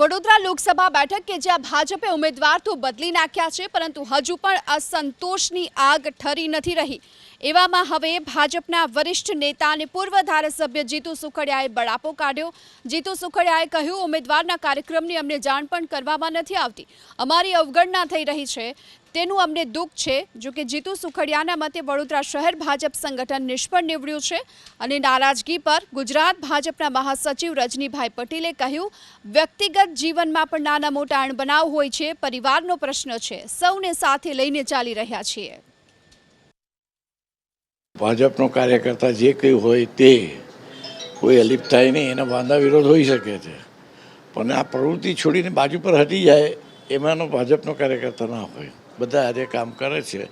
વડોદરા લોકસભા બેઠક કે જ્યાં ભાજપે ઉમેદવાર તો બદલી નાખ્યા છે, પરંતુ હજુ પણ અસંતોષની આગ ઠરી નથી રહી. એવામાં હવે ભાજપના વરિષ્ઠ નેતા અને પૂર્વ ધારાસભ્ય જીતુ સુખડિયાએ બળાપો કાઢ્યો. જીતુ સુખડિયાએ કહ્યું, ઉમેદવારના કાર્યક્રમની અમને જાણ પણ કરવામાં નથી આવતી. અમારી અવગણના થઈ રહી છે તેનું અમને દુઃખ છે, જો કે જીતુ સુખડિયાના મતે વડોદરા શહેર ભાજપ સંગઠન નિષ્ફળ નીવડ્યું છે અને નારાજગી પર ગુજરાત ભાજપના મહાસચિવ રજનીભાઈ પટેલે કહ્યું, વ્યક્તિગત જીવનમાં પણ નાના મોટા અણબનાવ હોય છે, પરિવારનો પ્રશ્ન છે, સૌને સાથે લઈને ચાલી રહ્યા છીએ. ભાજપનો કાર્યકર્તા જે કંઈ હોય તે કોઈ અલિપ થાય નહીં, એના વાંધા વિરોધ હોઈ શકે છે. પણ આ પ્રવૃત્તિ છોડીને બાજુ પર હટી જાય, એમાંનો ભાજપનો કાર્યકર્તા ના હોય. બધા આજે કામ કરે છે.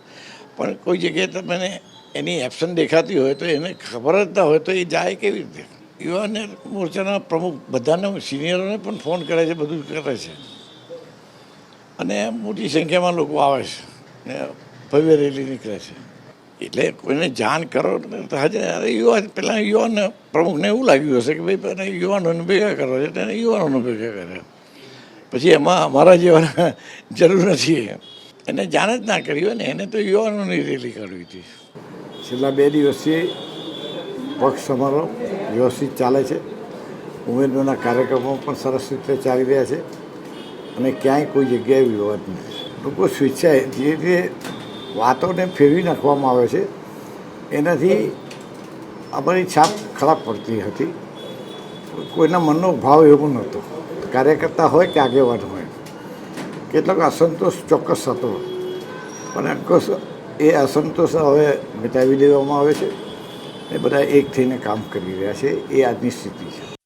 પણ કોઈ જગ્યાએ તમને એની એબસન્ટ દેખાતી હોય તો એને ખબર જ ના હોય તો એ જાય કેવી રીતે? યુવાને મોરચાના પ્રમુખ બધાને, સિનિયરોને પણ ફોન કરે છે, બધું કરે છે. અને મોટી સંખ્યામાં લોકો આવે છે ને ભવ્ય રેલી નીકળે છે. એટલે કોઈને જાણ કરો તો હજે અરે યુવાન પહેલાં યુવાન પ્રમુખને એવું લાગ્યું હશે કે ભાઈ પહેલાં યુવાનોને ભેગા કરો છે તેને યુવાનોને ભેગા કરે પછી એમાં અમારા જેવા જરૂર નથી. એને જાણ જ ના કરી હોય ને, એને તો યુવાનોની રેલી કરવી હતી. છેલ્લા બે દિવસથી પક્ષ અમારો વ્યવસ્થિત ચાલે છે. ઉમેદવારના કાર્યક્રમો પણ સરસ રીતે ચાલી રહ્યા છે. અને ક્યાંય કોઈ જગ્યાએ વિવાદ નથી. લોકો સ્વેચ્છાએ ધીરે ધીરે વાતોને ફેરવી નાખવામાં આવે છે, એનાથી અમારી છાપ ખરાબ પડતી હતી. કોઈના મનનો ભાવ એવો નહોતો. કાર્યકર્તા હોય કે આગેવાન હોય. કેટલોક અસંતોષ ચોક્કસ હતો. પણ અંકુશ એ અસંતોષ હવે મિટાવી દેવામાં આવે છે. એ બધા એક થઈને કામ કરી રહ્યા છે. એ આજની સ્થિતિ છે.